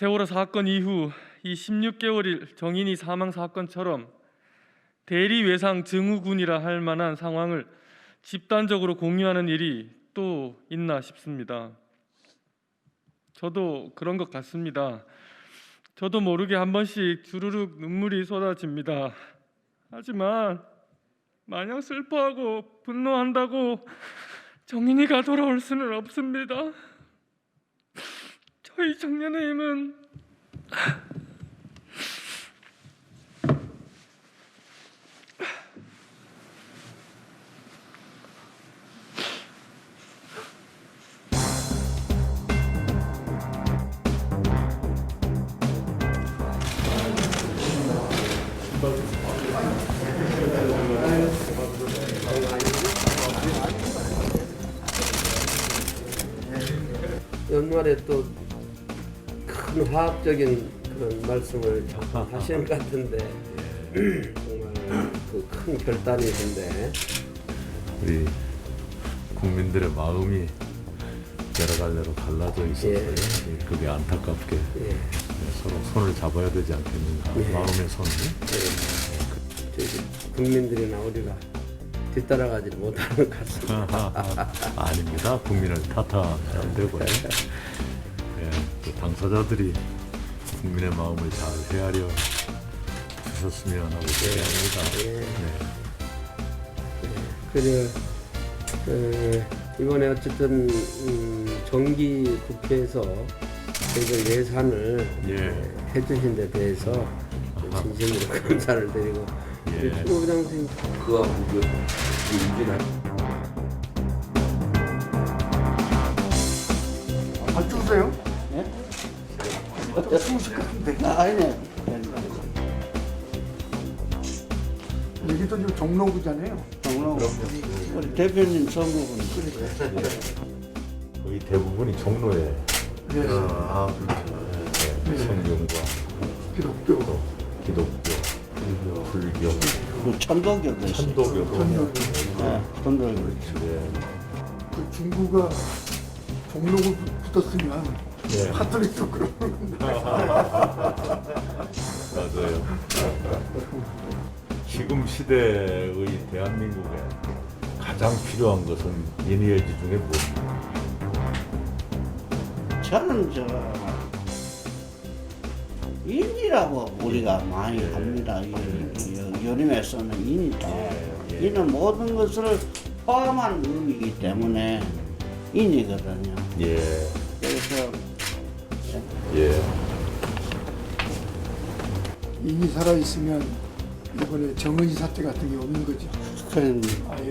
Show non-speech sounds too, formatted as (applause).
세월호 사건 이후 이 16개월일 정인이 사망 사건처럼 대리 외상 증후군이라 할 만한 상황을 집단적으로 공유하는 일이 또 있나 싶습니다. 저도 그런 것 같습니다. 저도 모르게 한 번씩 주르륵 눈물이 쏟아집니다. 하지만 마냥 슬퍼하고 분노한다고 정인이가 돌아올 수는 없습니다. 저희 청년의 힘은 연말에 또 큰 화학적인 그런 말씀을 (laughs) 하시는 것 같은데. 정말 그 큰 결단이신데. 우리 국민들의 마음이 여러 갈래로 갈라져 있어서 예. 그게 안타깝게. 예, 서로 손을 잡아야 되지 않겠는가. 예. 마음의 손을 저희 국민들이나 우리가 뒤따라가지 못하는 것 같습니다. (laughs) 아닙니다. 국민을 탓하면 안 되고요. 예, (laughs) 또 당사자들이 국민의 마음을 잘 헤아려 주셨으면 하고 기대합니다 예. 네. 그래 에, 이번에 어쨌든 음, 정기 국회에서 저희들 예산을 예. 해주신 데 대해서 진심으로 (laughs) 감사를 드리고 예. 우리 추구부장 선생님 그와 무교 유지를 아, 찍으세요? 예? 찍으실 것 같은데. 아, 아니네. 여기도 지금 종로구잖아요. 정로 우리 대표님 선거군. 거의 대부분이 종로에 예. 아, 네, 성경과 기독교. 또 기독교, 불교, 그 천도교도 있어요. 천도교. 네, 천도교. 예. 그 중구가 종로구 붙었으면 네. 카톨릭도 그러는 건데. 맞아요. 지금 시대의 대한민국에 가장 필요한 것은 인의예지 중에 무엇입니까? 저는 저 인이라고 우리가 많이 합니다. 이- 이- 여름에서는 인이다. 예. 이는 모든 것을 포함한 의미이기 때문에 인이거든요. 예, 그래서 예, 이미 살아있으면 이번에 정은이 사태 같은 게 없는 거죠. 그런 아이